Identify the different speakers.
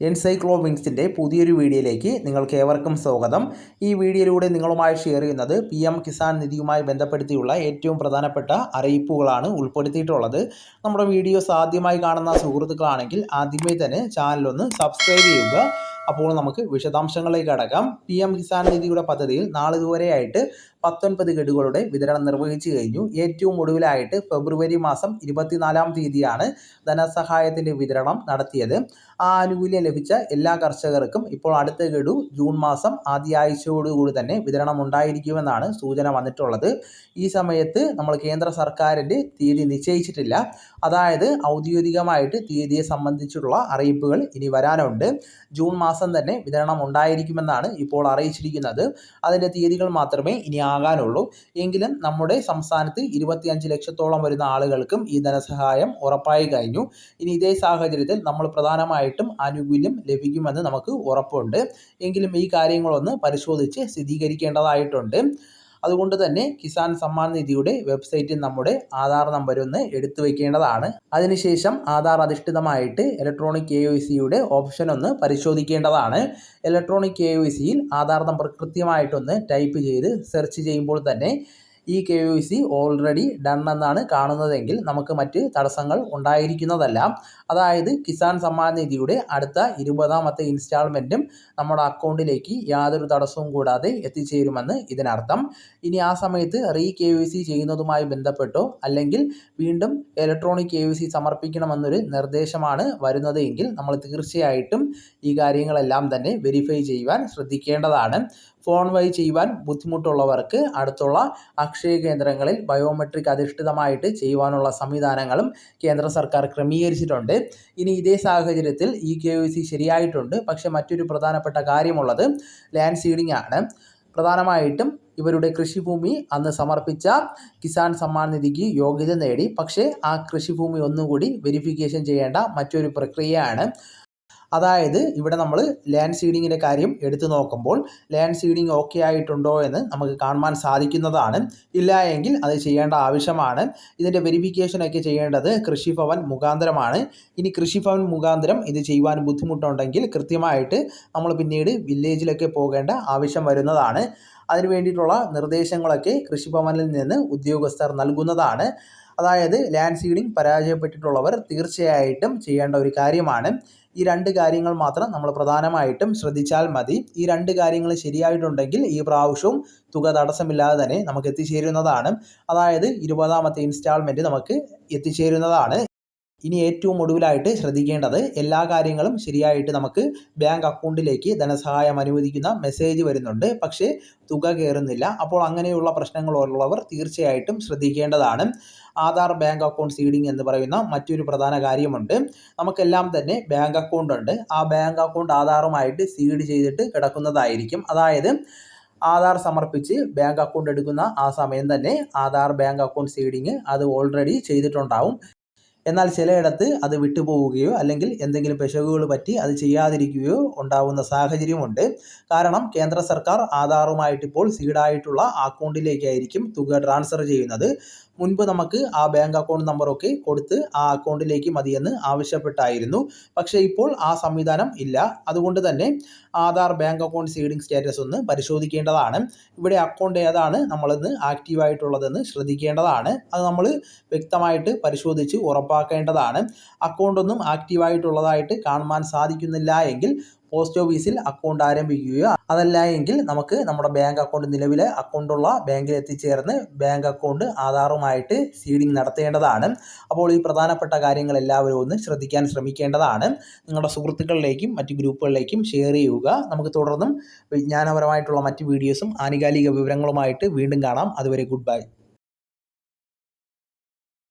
Speaker 1: എൻസൈക്ലോവിങ്സിന്റെ പുതിയൊരു വീഡിയോയിലേക്ക് നിങ്ങൾക്ക് ഏവർക്കും സ്വാഗതം. ഈ വീഡിയോയിലൂടെ നിങ്ങളുമായി ഷെയർ ചെയ്യുന്നത് പി എം കിസാൻ നിധിയുമായി ബന്ധപ്പെടുത്തിയുള്ള ഏറ്റവും പ്രധാനപ്പെട്ട അറിയിപ്പുകളാണ് ഉൾപ്പെടുത്തിയിട്ടുള്ളത്. നമ്മുടെ വീഡിയോസ് ആദ്യമായി കാണുന്ന സുഹൃത്തുക്കളാണെങ്കിൽ ആദ്യമേ തന്നെ ചാനലൊന്ന് സബ്സ്ക്രൈബ് ചെയ്യുക. അപ്പോൾ നമുക്ക് വിശദാംശങ്ങളിലേക്ക് അടക്കാം. പി എം കിസാൻ നിധിയുടെ പദ്ധതിയിൽ നാളിതുവരെയായിട്ട് പത്തൊൻപത് ഗഡുകളുടെ വിതരണം നിർവഹിച്ചു കഴിഞ്ഞു. ഏറ്റവും ഒടുവിലായിട്ട് ഫെബ്രുവരി മാസം ഇരുപത്തിനാലാം തീയതിയാണ് ധനസഹായത്തിന്റെ വിതരണം നടത്തിയത്. ആ ആനുകൂല്യം ലഭിച്ച എല്ലാ കർഷകർക്കും ഇപ്പോൾ അടുത്ത ഗഡു ജൂൺ മാസം ആദ്യ ആഴ്ചയോടുകൂടി തന്നെ വിതരണം ഉണ്ടായിരിക്കുമെന്നാണ് സൂചന വന്നിട്ടുള്ളത്. ഈ സമയത്ത് നമ്മൾ കേന്ദ്ര സർക്കാരിന്റെ തീയതി നിശ്ചയിച്ചിട്ടില്ല. അതായത് ഔദ്യോഗികമായിട്ട് തീയതിയെ സംബന്ധിച്ചുള്ള അറിയിപ്പുകൾ ഇനി വരാനുണ്ട്. ജൂൺ മാസം തന്നെ വിതരണം ഉണ്ടായിരിക്കുമെന്നാണ് ഇപ്പോൾ അറിയിച്ചിരിക്കുന്നത്. അതിന്റെ തീയതികൾ മാത്രമേ ഇനി ആകാനുള്ളൂ. എങ്കിലും നമ്മുടെ സംസ്ഥാനത്ത് ഇരുപത്തിയഞ്ച് ലക്ഷത്തോളം വരുന്ന ആളുകൾക്കും ഈ ധനസഹായം ഉറപ്പായി കഴിഞ്ഞു. ഇനി ഇതേ സാഹചര്യത്തിൽ നമ്മൾ പ്രധാനമായിട്ടും ആനുകൂല്യം ലഭിക്കുമെന്ന് നമുക്ക് ഉറപ്പുണ്ട്. എങ്കിലും ഈ കാര്യങ്ങളൊന്ന് പരിശോധിച്ച് സ്ഥിരീകരിക്കേണ്ടതായിട്ടുണ്ട്. അതുകൊണ്ട് തന്നെ കിസാൻ സമ്മാൻ നിധിയുടെ വെബ്സൈറ്റിൽ നമ്മുടെ ആധാർ നമ്പർ ഒന്ന് എടുത്തു വെക്കേണ്ടതാണ്. അതിനുശേഷം ആധാർ അധിഷ്ഠിതമായിട്ട് ഇലക്ട്രോണിക് കെ ഒ സിയുടെ ഓപ്ഷൻ ഒന്ന് പരിശോധിക്കേണ്ടതാണ്. ഇലക്ട്രോണിക് കെ ഒ സിയിൽ ആധാർ നമ്പർ കൃത്യമായിട്ടൊന്ന് ടൈപ്പ് ചെയ്ത് സെർച്ച് ചെയ്യുമ്പോൾ തന്നെ ഈ K U C already done എന്നാണ് കാണുന്നതെങ്കിൽ നമുക്ക് മറ്റ് തടസ്സങ്ങൾ ഉണ്ടായിരിക്കുന്നതല്ല. അതായത് കിസാൻ സമ്മാൻ നിധിയുടെ അടുത്ത ഇരുപതാമത്തെ ഇൻസ്റ്റാൾമെന്റും നമ്മുടെ അക്കൗണ്ടിലേക്ക് യാതൊരു തടസ്സവും കൂടാതെ എത്തിച്ചേരുമെന്ന് ഇതിനർത്ഥം. ഇനി ആ സമയത്ത് റീ കെ യു സി ചെയ്യുന്നതുമായി ബന്ധപ്പെട്ടോ അല്ലെങ്കിൽ വീണ്ടും ഇലക്ട്രോണിക് കെ യു സി സമർപ്പിക്കണമെന്നൊരു നിർദ്ദേശമാണ് വരുന്നത് എങ്കിൽ നമ്മൾ തീർച്ചയായിട്ടും ഈ കാര്യങ്ങളെല്ലാം തന്നെ വെരിഫൈ ചെയ്യുവാൻ ശ്രദ്ധിക്കേണ്ടതാണ്. ഫോൺ വഴി ചെയ്യുവാൻ ബുദ്ധിമുട്ടുള്ളവർക്ക് അടുത്തുള്ള അക്ഷയ കേന്ദ്രങ്ങളിൽ ബയോമെട്രിക് അധിഷ്ഠിതമായിട്ട് ചെയ്യുവാനുള്ള സംവിധാനങ്ങളും കേന്ദ്ര സർക്കാർ ക്രമീകരിച്ചിട്ടുണ്ട്. ഇനി ഇതേ സാഹചര്യത്തിൽ ഇ കെ ഒ സി ശരിയായിട്ടുണ്ട്. പക്ഷേ മറ്റൊരു പ്രധാനപ്പെട്ട കാര്യമുള്ളത് ലാൻഡ് സീഡിംഗ് ആണ്. പ്രധാനമായിട്ടും ഇവരുടെ കൃഷിഭൂമി അന്ന് സമർപ്പിച്ച കിസാൻ സമ്മാൻ നിധിക്ക് യോഗ്യത നേടി. പക്ഷേ ആ കൃഷിഭൂമി ഒന്നുകൂടി വെരിഫിക്കേഷൻ ചെയ്യേണ്ട മറ്റൊരു പ്രക്രിയയാണ് അതായത് ഇവിടെ നമ്മൾ ലാൻഡ് സീഡിങ്ങിന്റെ കാര്യം എടുത്തു നോക്കുമ്പോൾ ലാൻഡ് സീഡിങ് ഓക്കെ ആയിട്ടുണ്ടോ എന്ന് നമുക്ക് കാണുവാൻ സാധിക്കുന്നതാണ്. ഇല്ല എങ്കിൽ അത് ചെയ്യേണ്ട ആവശ്യമാണ്. ഇതിന്റെ വെരിഫിക്കേഷനൊക്കെ ചെയ്യേണ്ടത് കൃഷിഭവൻ മുഖാന്തരമാണ്. ഇനി കൃഷിഭവൻ മുഖാന്തരം ഇത് ചെയ്യുവാൻ ബുദ്ധിമുട്ടുണ്ടെങ്കിൽ കൃത്യമായിട്ട് നമ്മൾ പിന്നീട് വില്ലേജിലൊക്കെ പോകേണ്ട ആവശ്യം വരുന്നതാണ്. അതിന് വേണ്ടിയിട്ടുള്ള നിർദ്ദേശങ്ങളൊക്കെ കൃഷിഭവനിൽ നിന്ന് ഉദ്യോഗസ്ഥർ നൽകുന്നതാണ്. അതായത് ലാൻഡ് സീഡിംഗ് പരാജയപ്പെട്ടിട്ടുള്ളവർ തീർച്ചയായിട്ടും ചെയ്യേണ്ട ഒരു കാര്യമാണ്. ഈ രണ്ട് കാര്യങ്ങൾ മാത്രം നമ്മൾ പ്രധാനമായിട്ടും ശ്രദ്ധിച്ചാൽ മതി. ഈ രണ്ട് കാര്യങ്ങൾ ശരിയായിട്ടുണ്ടെങ്കിൽ ഈ പ്രാവശ്യവും തുക തടസ്സമില്ലാതെ തന്നെ നമുക്ക് എത്തിച്ചേരുന്നതാണ്. അതായത് ഇരുപതാമത്തെ ഇൻസ്റ്റാൾമെന്റ് നമുക്ക് എത്തിച്ചേരുന്നതാണ്. ഇനി ഏറ്റവും ഒടുവിലായിട്ട് ശ്രദ്ധിക്കേണ്ടത് എല്ലാ കാര്യങ്ങളും ശരിയായിട്ട് നമുക്ക് ബാങ്ക് അക്കൗണ്ടിലേക്ക് ധനസഹായം അനുവദിക്കുന്ന മെസ്സേജ് വരുന്നുണ്ട്. പക്ഷേ തുക കയറുന്നില്ല. അപ്പോൾ അങ്ങനെയുള്ള പ്രശ്നങ്ങളുള്ളവർ തീർച്ചയായിട്ടും ശ്രദ്ധിക്കേണ്ടതാണ്. ആധാർ ബാങ്ക് അക്കൗണ്ട് സീഡിംഗ് എന്ന് പറയുന്ന മറ്റൊരു പ്രധാന കാര്യമുണ്ട്. നമുക്കെല്ലാം തന്നെ ബാങ്ക് അക്കൗണ്ട് ഉണ്ട്. ആ ബാങ്ക് അക്കൗണ്ട് ആധാറുമായിട്ട് സീഡ് ചെയ്തിട്ട് കിടക്കുന്നതായിരിക്കും. അതായത് ആധാർ സമർപ്പിച്ച് ബാങ്ക് അക്കൗണ്ട് എടുക്കുന്ന ആ സമയം തന്നെ ആധാർ ബാങ്ക് അക്കൗണ്ട് സീഡിങ് അത് ഓൾറെഡി ചെയ്തിട്ടുണ്ടാവും. എന്നാൽ ചിലയിടത്ത് അത് വിട്ടുപോവുകയോ അല്ലെങ്കിൽ എന്തെങ്കിലും പിശകുകൾ പറ്റി അത് ചെയ്യാതിരിക്കുകയോ ഉണ്ടാവുന്ന സാഹചര്യമുണ്ട്. കാരണം കേന്ദ്ര സർക്കാർ ആധാറുമായിട്ട് ഇപ്പോൾ സീഡായിട്ടുള്ള അക്കൗണ്ടിലേക്കായിരിക്കും തുക ട്രാൻസ്ഫർ ചെയ്യുന്നത്. മുൻപ് നമുക്ക് ആ ബാങ്ക് അക്കൗണ്ട് നമ്പറൊക്കെ കൊടുത്ത് ആ അക്കൗണ്ടിലേക്ക് മതിയെന്ന് ആവശ്യപ്പെട്ടായിരുന്നു. പക്ഷേ ഇപ്പോൾ ആ സംവിധാനം ഇല്ല. അതുകൊണ്ട് തന്നെ Aadhaar bank account seeding status ഒന്ന് പരിശോധിക്കേണ്ടതാണ്. ഇവിടെ അക്കൗണ്ട് ഏതാണ് നമ്മളിന്ന് ആക്റ്റീവായിട്ടുള്ളതെന്ന് ശ്രദ്ധിക്കേണ്ടതാണ്. അത് നമ്മൾ വ്യക്തമായിട്ട് പരിശോധിച്ച് ഉറപ്പാക്കേണ്ടതാണ്. അക്കൗണ്ട് ഒന്നും ആക്റ്റീവായിട്ടുള്ളതായിട്ട് കാണുവാൻ സാധിക്കുന്നില്ല എങ്കിൽ പോസ്റ്റ് ഓഫീസിൽ അക്കൗണ്ട് ആരംഭിക്കുകയോ അതല്ല എങ്കിൽ നമുക്ക് നമ്മുടെ ബാങ്ക് അക്കൗണ്ട് നിലവിലെ അക്കൗണ്ടുള്ള ബാങ്കിൽ എത്തിച്ചേർന്ന് ബാങ്ക് അക്കൗണ്ട് ആധാറുമായിട്ട് സീഡിംഗ് നടത്തേണ്ടതാണ്. അപ്പോൾ ഈ പ്രധാനപ്പെട്ട കാര്യങ്ങൾ എല്ലാവരും ഒന്ന് ശ്രദ്ധിക്കാൻ ശ്രമിക്കേണ്ടതാണ്. നിങ്ങളുടെ സുഹൃത്തുക്കളിലേക്കും മറ്റ് ഗ്രൂപ്പുകളിലേക്കും ഷെയർ ചെയ്യുക. നമുക്ക് തുടർന്നും വിജ്ഞാനപരമായിട്ടുള്ള മറ്റ് വീഡിയോസും ആനുകാലിക വിവരങ്ങളുമായിട്ട് വീണ്ടും കാണാം. അതുവരെ ഗുഡ് ബൈ